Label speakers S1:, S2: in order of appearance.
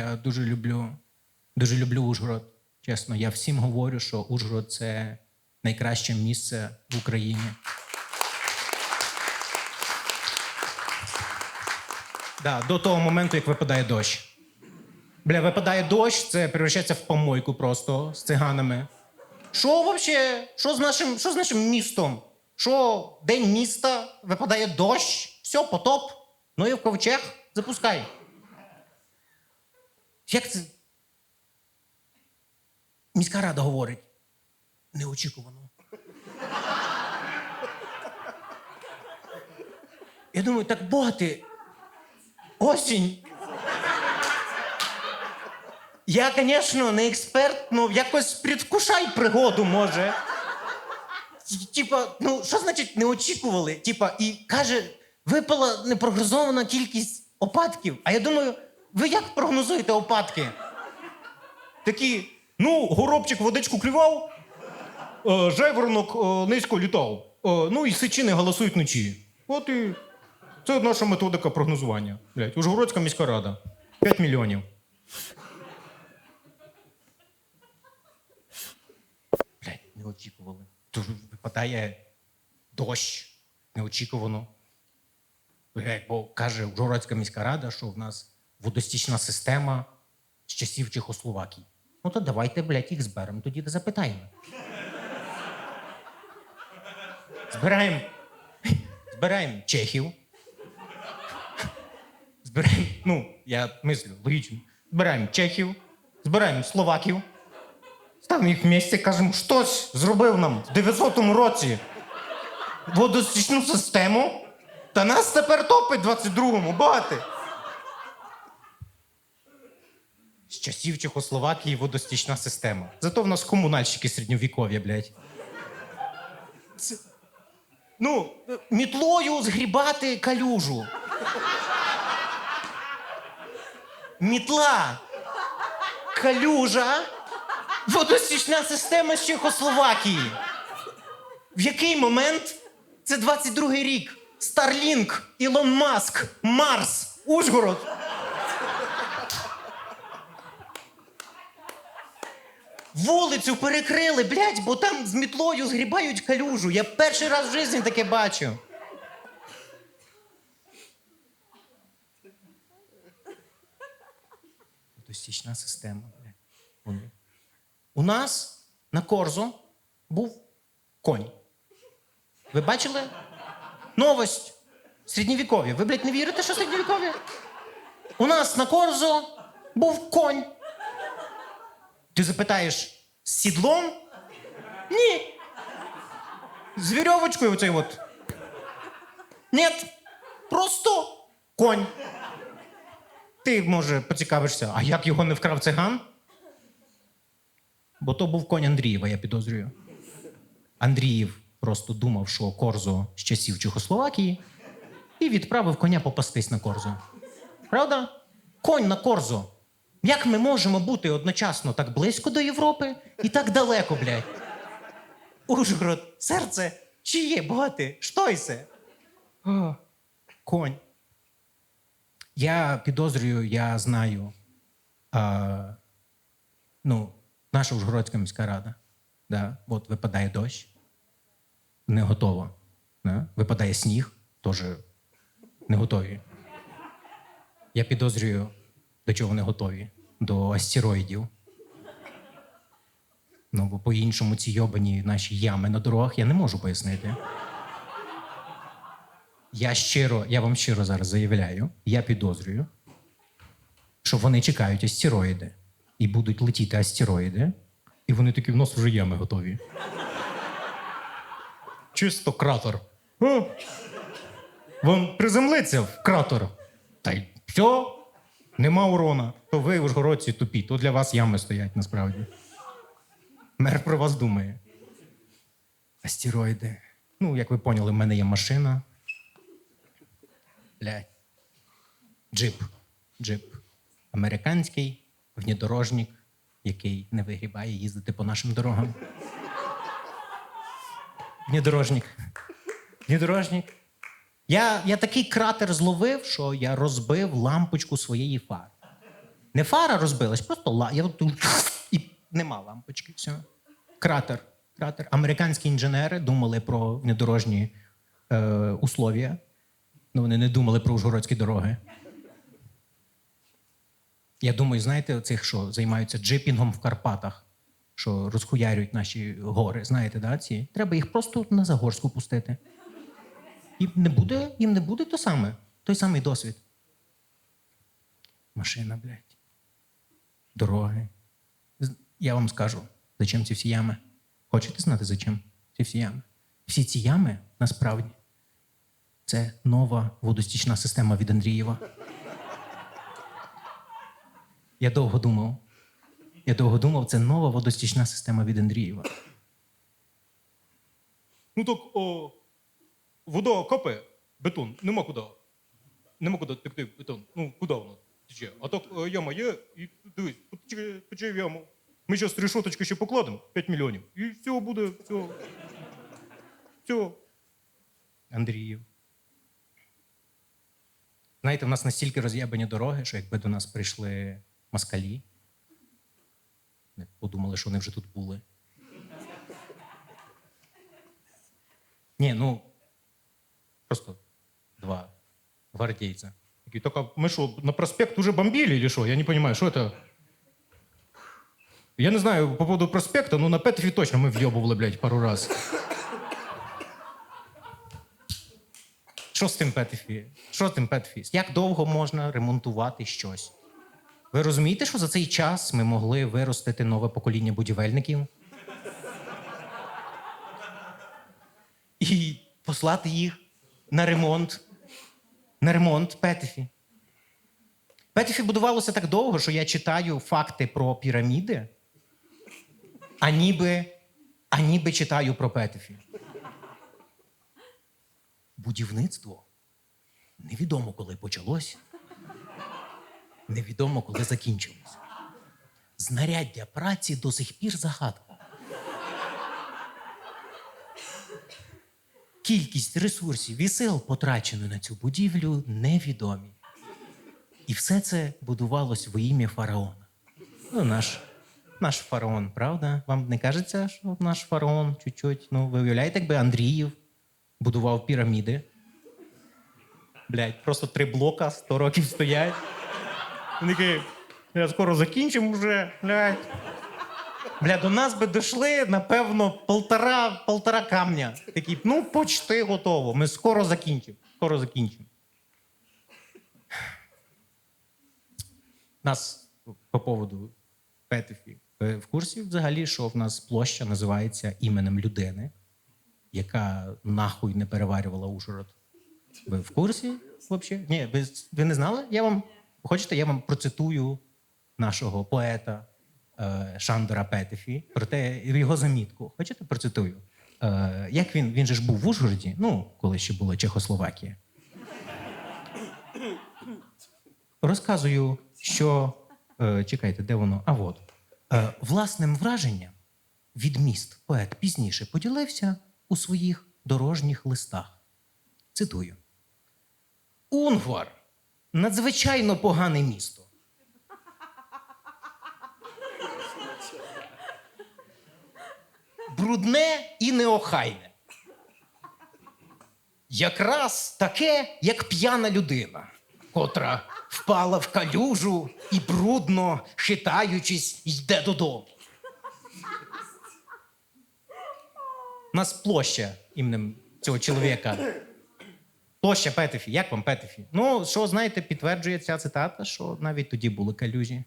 S1: я дуже люблю, дуже люблю Ужгород. Чесно, я всім говорю, що Ужгород це найкраще місце в Україні. Да, до того моменту, як випадає дощ. Бля, випадає дощ, це перевищається в помойку просто з циганами. Що взагалі? Що з нашим, що з нашим містом? Що день міста, випадає дощ, все, потоп. Ну і в ковчег запускай. Як це? Міська рада говорить. Неочікувано. Я думаю, так боти. Осінь. Я, звісно, не експерт, ну якось предвкушай пригоду, може. Типа, ну що значить не очікували? Типа, і каже, випала непрогнозована кількість опадків. А я думаю, ви як прогнозуєте опадки? Такі, ну, горобчик водичку клював, е, жайворонок е, низько літав. Е, ну і сичини голосують вночі. От і це наша методика прогнозування. Блять, Ужгородська міська рада. 5 мільйонів. Блять, не очікували. Тут випадає дощ. Неочікувано. Блять, бо каже Ужгородська міська рада, що в нас водостічна система з часів Чехословакії. Ну то давайте, блядь, їх зберемо, тоді та запитаємо. Збираємо. Збираємо чехів. Збираємо, ну, я мислю, логічно. Збираємо чехів, збираємо словаків. Ставимо їх в місці, кажемо, хтось зробив нам в 900 році водостічну систему, та нас тепер топить в 22-му, бати. Часів Чехословакії водостічна система. Зато в нас комунальщики середньовіков'я, блядь. Це... Ну, мітлою згрібати калюжу. Мітла. Калюжа. Водостічна система з Чехословакії. В який момент? Це 22-й рік. Старлінк, Ілон Маск, Марс, Ужгород. Вулицю перекрили, блядь, бо там з мітлою згрібають калюжу. Я перший раз в житті таке бачу. Водостічна система. У нас на Корзо був конь. Ви бачили? Новость. Середньовіков'я. Ви, блядь, не вірите, що середньовіков'я? У нас на Корзо був конь. Ти запитаєш, з сідлом? Ні. З вірьовочкою оцей от. Ні. Просто конь. Ти, може, поцікавишся, а як його не вкрав циган? Бо то був конь Андрієва, я підозрюю. Андріїв просто думав, що Корзо з часів Чехословакії, і відправив коня попастись на Корзо. Правда? Конь на Корзо. Як ми можемо бути одночасно так близько до Європи і так далеко, блядь? Ужгород, серце, чиє боти? Що це? О, конь. Я підозрюю, я знаю. А, ну, наша Ужгородська міська рада. Да? От випадає дощ, не готова. Да? Випадає сніг, теж не готові. Я підозрюю, до чого не готові? До астероїдів. Ну, бо по-іншому ці йобані наші ями на дорогах я не можу пояснити. Я щиро, я вам щиро зараз заявляю, я підозрюю, що вони чекають астероїди. І будуть летіти астероїди, і вони такі в нас вже ями готові. Чисто кратер. О, Вон приземлиться в кратер. Та й все, нема урона. То ви, ужгородці, тупі, то для вас ями стоять насправді. Мер про вас думає. Астероїди. Ну, як ви поняли, в мене є машина. Блядь. Джип. Джип. Американський внедорожник, який не вигрібає їздити по нашим дорогам. Внедорожник. Внедорожник. Я, я такий кратер зловив, що я розбив лампочку своєї фари. Не фара розбилась, просто ла. Я тут і нема лампочки. Все. Кратер. Кратер. Американські інженери думали про внедорожні е, условия. Ну, вони не думали про ужгородські дороги. Я думаю, знаєте, цих, що займаються джипінгом в Карпатах, що розхуярюють наші гори. Знаєте, да, ці? Треба їх просто на Загорську пустити. Їм не буде, їм не буде то саме, той самий досвід. Машина, блядь. Дороги. Я вам скажу, зачем ці всі ями. Хочете знати, зачем ці всі ями? Всі ці ями насправді це нова водостічна система від Андрієва. Я довго думав. Я довго думав, це нова водостічна система від Андрієва.
S2: Ну так о, вода капе, бетон, нема куди. Нема куди текти бетон. Ну, куди воно тече? А так е, яма є, і дивись, потече, тече в яму. Ми зараз решоточки ще покладемо, 5 мільйонів. І все буде, все. Все.
S1: Андріїв. Знаєте, в нас настільки роз'єбані дороги, що якби до нас прийшли москалі, ми подумали, що вони вже тут були. Ні, ну просто два гвардейця.
S2: Такий, так, а ми що, на проспект уже бомбили или що? Я не розумію, що це? Я не знаю по поводу проспекта, но на Петрі точно ми в'єбували, блядь, пару раз.
S1: Що з тим Петефі? Що з тим Петефі? Як довго можна ремонтувати щось? Ви розумієте, що за цей час ми могли виростити нове покоління будівельників? І послати їх на ремонт. На ремонт Петефі. Петефі будувалося так довго, що я читаю факти про піраміди, а ніби, а ніби читаю про Петефі. Будівництво невідомо, коли почалось, невідомо, коли закінчилось. Знаряддя праці до сих пір загадка. Кількість ресурсів і сил, потрачено на цю будівлю, невідомі. І все це будувалось во ім'я фараона. Ну, наш, наш фараон, правда? Вам не кажеться, що наш фараон чуть-чуть? Ну, ви уявляєте, якби Андріїв будував піраміди. Блять, просто три блока 100 років стоять.
S2: Він такий, я скоро закінчимо вже, блядь.
S1: Бля, до нас би дійшли, напевно, полтора, полтора камня. Такі, ну, почти готово. Ми скоро закінчимо. Скоро закінчимо. Нас по поводу Петефі. Ви в курсі взагалі, що в нас площа називається іменем людини, яка нахуй не переварювала Ужгород? Ви в курсі взагалі? Ні, ви, ви не знали? Я вам хочете, я вам процитую нашого поета е, Шандора Петефі, проте його замітку. Хочете процитую? Е, як він, він же ж був в Ужгороді, ну, коли ще була Чехословакія. Розказую, що. Е, чекайте, де воно? А от. Е, власним враженням від міст поет пізніше поділився у своїх дорожніх листах. Цитую. Унгвар надзвичайно погане місто. Брудне і неохайне. Якраз таке, як п'яна людина, котра впала в калюжу і брудно, хитаючись, йде додому. Нас площа іменем цього чоловіка. Площа Петефі. Як вам Петефі? Ну, що знаєте, підтверджує ця цитата, що навіть тоді були калюжі.